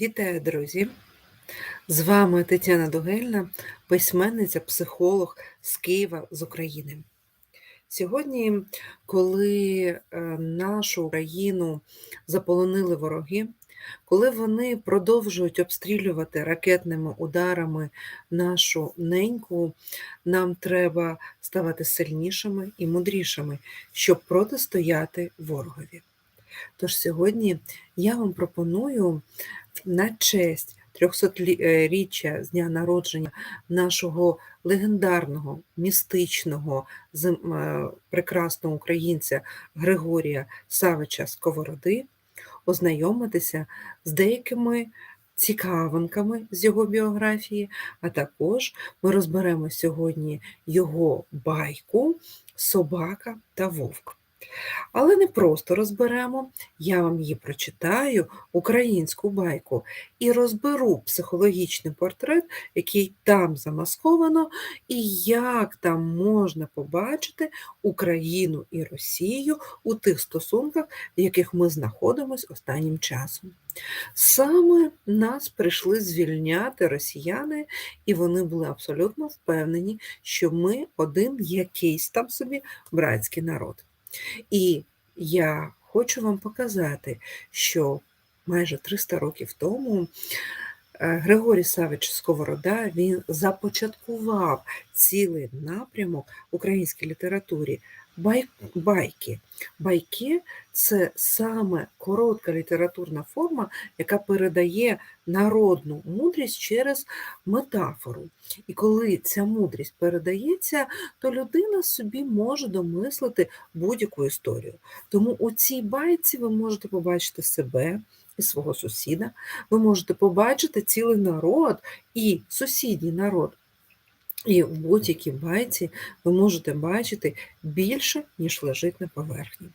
Вітаю, друзі! З вами Тетяна Дугельна, письменниця, психолог з Києва з України. Сьогодні, коли е, нашу Україну заполонили вороги, коли вони продовжують обстрілювати ракетними ударами нашу неньку, нам треба ставати сильнішими і мудрішими, щоб протистояти ворогові. Тож сьогодні я вам пропоную на честь 300-річчя з дня народження нашого легендарного, містичного, е, прекрасного українця Григорія Савича Сковороди ознайомитися з деякими цікавинками з його біографії, а також ми розберемо сьогодні його байку Собака та Вовк. Але не просто розберемо, я вам її прочитаю, українську байку, і розберу психологічний портрет, який там замасковано, і як там можна побачити Україну і Росію у тих стосунках, в яких ми знаходимося останнім часом. Саме нас прийшли звільняти росіяни, і вони були абсолютно впевнені, що ми один якийсь там собі братський народ. І я хочу вам показати, що майже 300 років тому е, Григорій Савич Сковорода він започаткував цілий напрямок українській літературі байки. Байки це саме коротка літературна форма, яка передає народну мудрість через метафору. І коли ця мудрість передається, то людина собі може домислити будь-яку історію. Тому у цій байці ви можете побачити себе і свого сусіда, ви можете побачити цілий народ і сусідній народ. І в будь-якій байці ви можете бачити більше, ніж лежить на поверхні.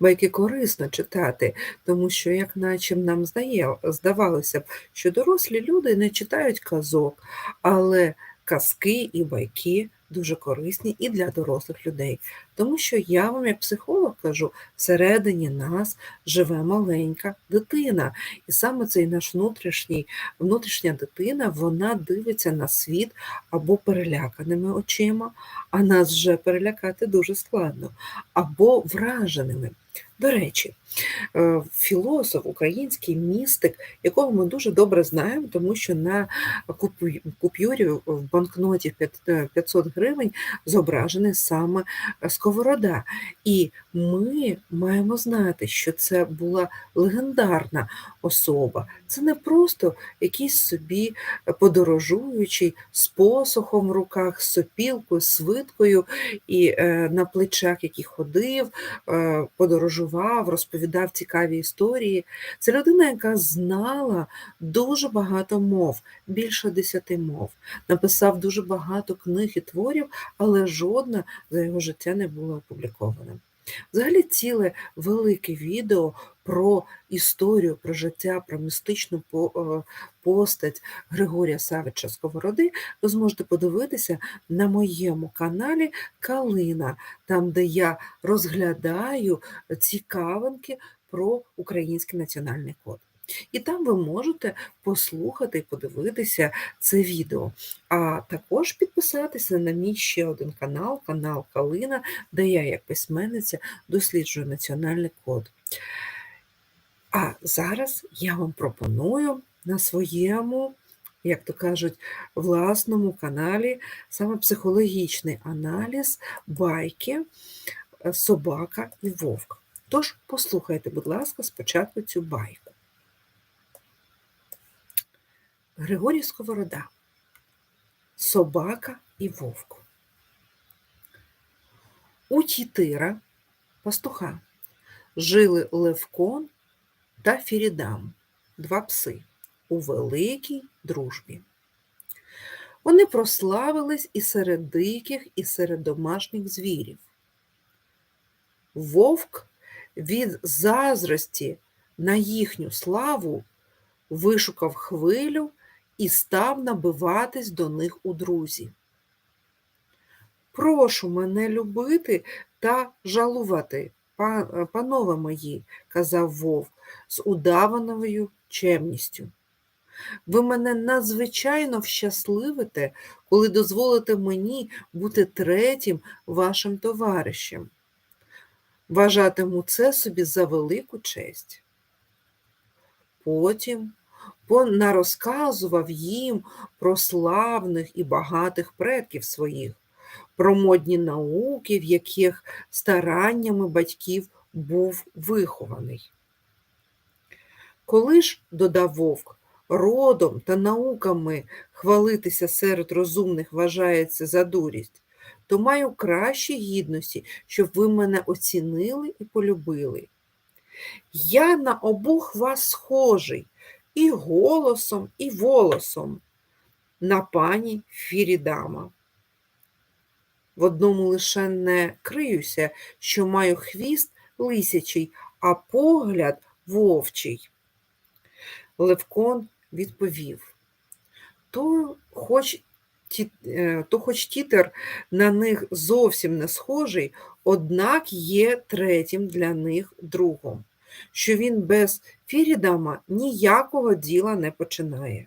Байки корисно читати, тому що, як наче нам здає, здавалося б, що дорослі люди не читають казок, але казки і байки дуже корисні і для дорослих людей. Тому що я вам, як психолог, кажу, всередині нас живе маленька дитина. І саме цей наш внутрішній, внутрішня дитина вона дивиться на світ або переляканими очима, а нас вже перелякати дуже складно, або враженими. До речі, е, філософ, український містик, якого ми дуже добре знаємо, тому що на купюрі в банкноті 500 гривень зображений саме Сковорода. І ми маємо знати, що це була легендарна особа. Це не просто якийсь собі подорожуючий з посохом в руках, з сопілкою, свиткою і е, на плечах, який ходив, е, подорожував, розповідав цікаві історії. Це людина, яка знала дуже багато мов, більше десяти мов, написав дуже багато книг і творів, але жодна за його життя не була опублікована. Взагалі, ціле велике відео про історію, про життя, про містичну е, постать Григорія Савича Сковороди ви зможете подивитися на моєму каналі Калина, там, де я розглядаю цікавинки про український національний код. І там ви можете послухати і подивитися це відео. А також підписатися на мій ще один канал, канал Калина, де я, як письменниця, досліджую національний код. А зараз я вам пропоную на своєму, як то кажуть, власному каналі саме психологічний аналіз байки Собака і Вовк. Тож послухайте, будь ласка, спочатку цю байку. Григорій Сковорода. Собака і вовк. У Тітира, пастуха, жили Левкон та Фірідам, два пси, у великій дружбі. Вони прославились і серед диких, і серед домашніх звірів. Вовк від заздрості на їхню славу вишукав хвилю і став набиватись до них у друзі. Прошу мене любити та жалувати, панове мої, казав вовк з удаваною чемністю. Ви мене надзвичайно вщасливите, коли дозволите мені бути третім вашим товаришем. Вважатиму це собі за велику честь. Потім нарозказував їм про славних і багатих предків своїх, про модні науки, в яких стараннями батьків був вихований. Коли ж, додав вовк, родом та науками хвалитися серед розумних вважається за дурість, то маю кращі гідності, щоб ви мене оцінили і полюбили. Я на обох вас схожий і голосом, і волосом, на пані Фірідама. В одному лише не криюся, що маю хвіст лисячий, а погляд вовчий. Левкон відповів то хоч ті, е, то хоч тітер на них зовсім не схожий, однак є третім для них другом, що він без Фірідама ніякого діла не починає.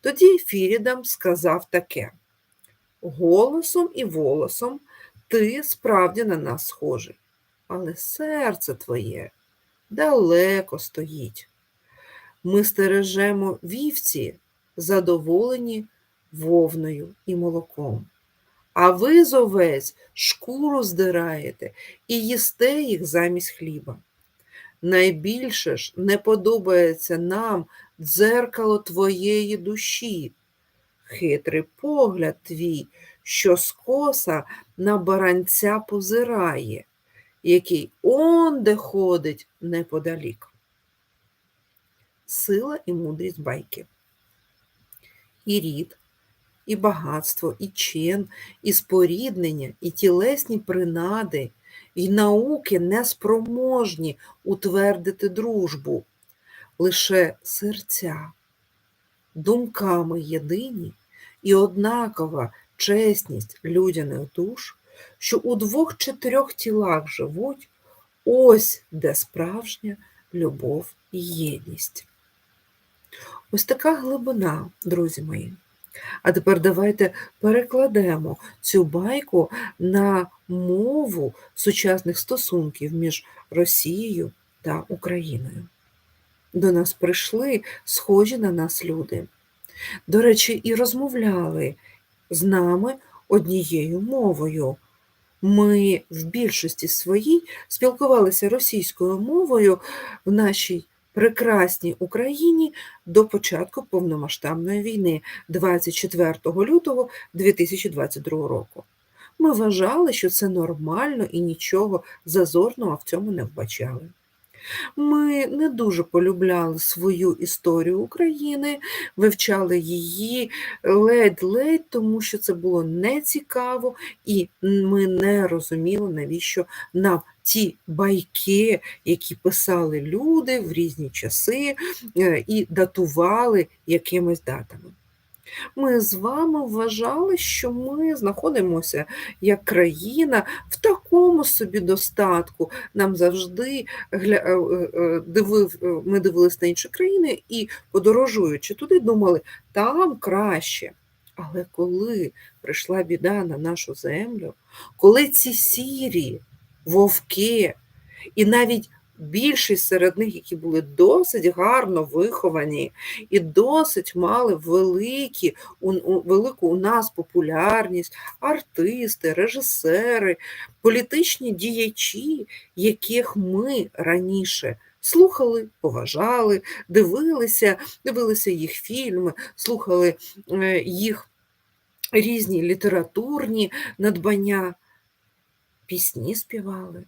Тоді Фірідам сказав таке голосом і волосом ти справді на нас схожий, але серце твоє далеко стоїть. Ми стережемо вівці, задоволені вовною і молоком. А ви з овець шкуру здираєте і їсте їх замість хліба. Найбільше ж не подобається нам дзеркало твоєї душі, хитрий погляд твій, що скоса на баранця позирає, який онде ходить неподалік. Сила і мудрість байки. І рід, і багатство, і чин, і споріднення, і тілесні принади, і науки неспроможні утвердити дружбу, лише серця, думками єдині і однакова чесність людяних душ, що у двох чи трьох тілах живуть, ось де справжня любов і єдність. Ось така глибина, друзі мої. А тепер давайте перекладемо цю байку на мову сучасних стосунків між Росією та Україною. До нас прийшли схожі на нас люди. До речі, і розмовляли з нами однією мовою. Ми в більшості своїй спілкувалися російською мовою в нашій прекрасній Україні до початку повномасштабної війни 24 лютого 2022 року. Ми вважали, що це нормально і нічого зазорного в цьому не вбачали. Ми не дуже полюбляли свою історію України, вивчали її ледь-ледь, тому що це було нецікаво, і ми не розуміли, навіщо нам ті байки, які писали люди в різні часи е, і датували якимись датами. Ми з вами вважали, що ми знаходимося як країна в такому собі достатку. Нам завжди е, е, дивив, ми дивилися на інші країни і, подорожуючи туди, думали, там краще. Але коли прийшла біда на нашу землю, коли ці сірі вовки, і навіть більшість серед них, які були досить гарно виховані і досить мали великі, велику у нас популярність, артисти, режисери, політичні діячі, яких ми раніше. Слухали, поважали, дивилися, дивилися їх фільми, слухали е, їх різні літературні надбання пісні співали.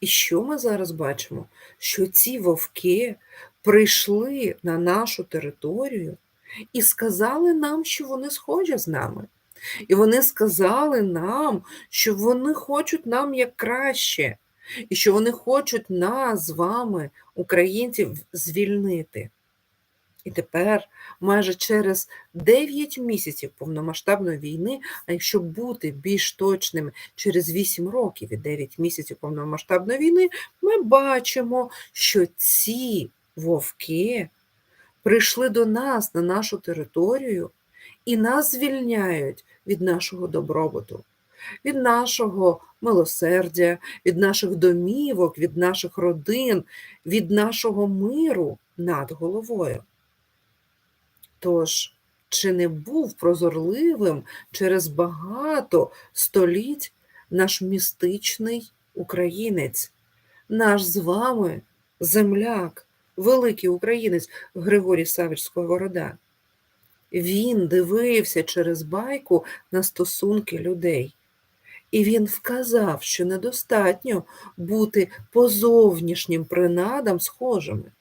І що ми зараз бачимо? Що ці вовки прийшли на нашу територію і сказали нам, що вони схожі з нами. І вони сказали нам, що вони хочуть нам як краще, і що вони хочуть нас з вами, українців, звільнити. І тепер, майже через 9 місяців повномасштабної війни, а якщо бути більш точними, через 8 років і 9 місяців повномасштабної війни, ми бачимо, що ці вовки прийшли до нас на нашу територію і нас звільняють від нашого добробуту, від нашого милосердя, від наших домівок, від наших родин, від нашого миру над головою. Тож, чи не був прозорливим через багато століть наш містичний українець, наш з вами земляк, великий українець Григорій Савич Сковорода? Він дивився через байку на стосунки людей. І він вказав, що недостатньо бути по зовнішнім принадам схожими.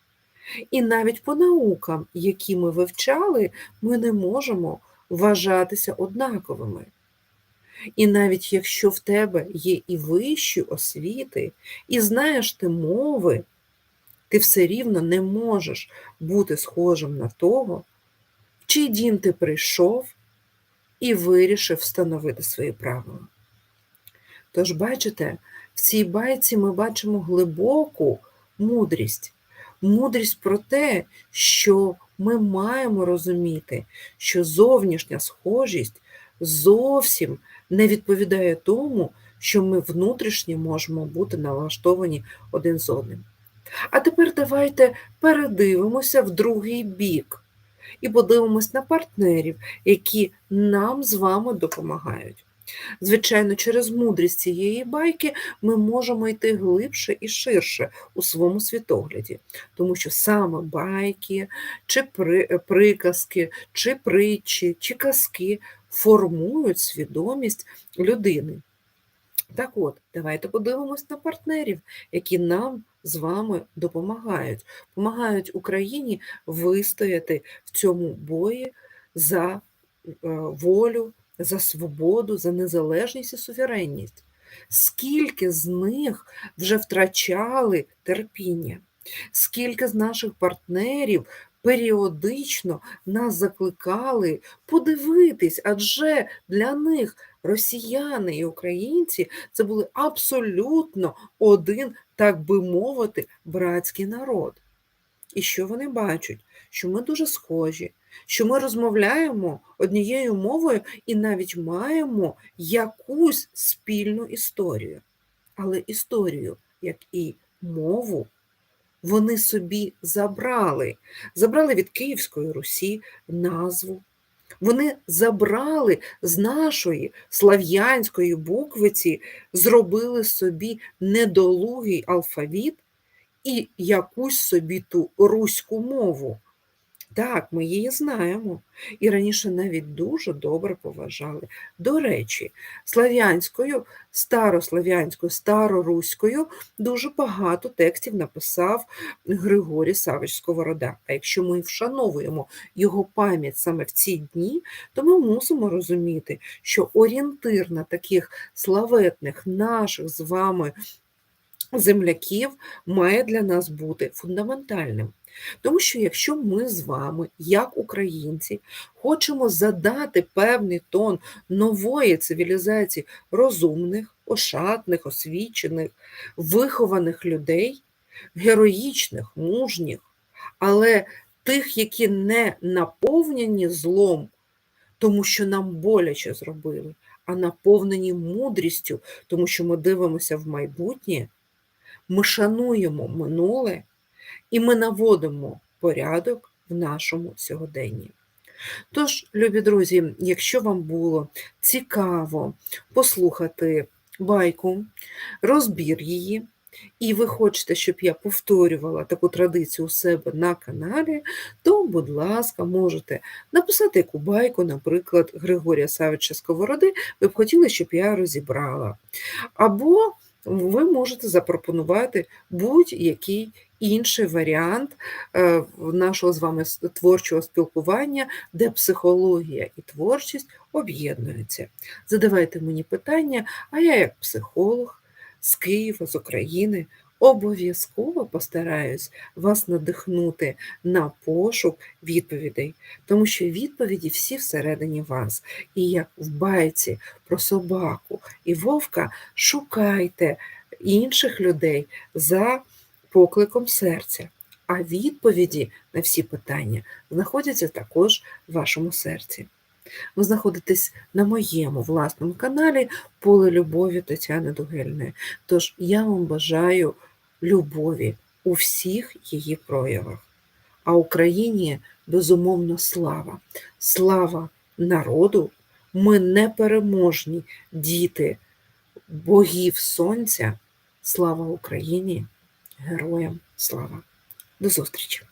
І навіть по наукам, які ми вивчали, ми не можемо вважатися однаковими. І навіть якщо в тебе є і вищі освіти, і знаєш ти мови, ти все рівно не можеш бути схожим на того, в чий дім ти прийшов і вирішив встановити свої правила. Тож, бачите, в цій байці ми бачимо глибоку мудрість, мудрість про те, що ми маємо розуміти, що зовнішня схожість зовсім не відповідає тому, що ми внутрішньо можемо бути налаштовані один з одним. А тепер давайте передивимося в другий бік і подивимось на партнерів, які нам з вами допомагають. Звичайно, через мудрість цієї байки ми можемо йти глибше і ширше у своєму світогляді, тому що саме байки, чи приказки, чи притчі, чи казки формують свідомість людини. Так от, давайте подивимось на партнерів, які нам з вами допомагають, допомагають Україні вистояти в цьому бої за е, волю за свободу, за незалежність і суверенність. Скільки з них вже втрачали терпіння, скільки з наших партнерів періодично нас закликали подивитись, адже для них росіяни і українці це були абсолютно один, так би мовити, братський народ. І що вони бачать? Що ми дуже схожі, що ми розмовляємо однією мовою і навіть маємо якусь спільну історію. Але історію, як і мову, вони собі забрали, забрали від Київської Русі назву. Вони забрали з нашої слав'янської буквиці, зробили собі недолугий алфавіт і якусь собі ту руську мову. Так, ми її знаємо. І раніше навіть дуже добре поважали. До речі, слав'янською, старослав'янською, староруською дуже багато текстів написав Григорій Савич Сковорода. А якщо ми вшановуємо його пам'ять саме в ці дні, то ми мусимо розуміти, що орієнтир на таких славетних наших з вами земляків має для нас бути фундаментальним. Тому що якщо ми з вами, як українці, хочемо задати певний тон нової цивілізації розумних, ошатних, освічених, вихованих людей, героїчних, мужніх, але тих, які не наповнені злом, тому що нам боляче зробили, а наповнені мудрістю, тому що ми дивимося в майбутнє, ми шануємо минуле і ми наводимо порядок в нашому сьогоденні. Тож, любі друзі, якщо вам було цікаво послухати байку, розбір її, і ви хочете, щоб я повторювала таку традицію у себе на каналі, то, будь ласка, можете написати яку байку, наприклад, Григорія Савича Сковороди, ви б хотіли, щоб я розібрала. Або ви можете запропонувати будь-який інший варіант е, нашого з вами творчого спілкування, де психологія і творчість об'єднуються. Задавайте мені питання, а я, як психолог з Києва, з України, обов'язково постараюсь вас надихнути на пошук відповідей, тому що відповіді всі всередині вас. І як в байці про собаку і вовка, шукайте інших людей за покликом серця. а відповіді на всі питання знаходяться також в вашому серці. Ви знаходитесь на моєму власному каналі Поле любові Тетяни Дугельної. Тож я вам бажаю любові у всіх її проявах. А Україні безумовно слава. Слава народу! Ми непереможні діти богів сонця. Слава Україні! Героям слава! До зустрічі!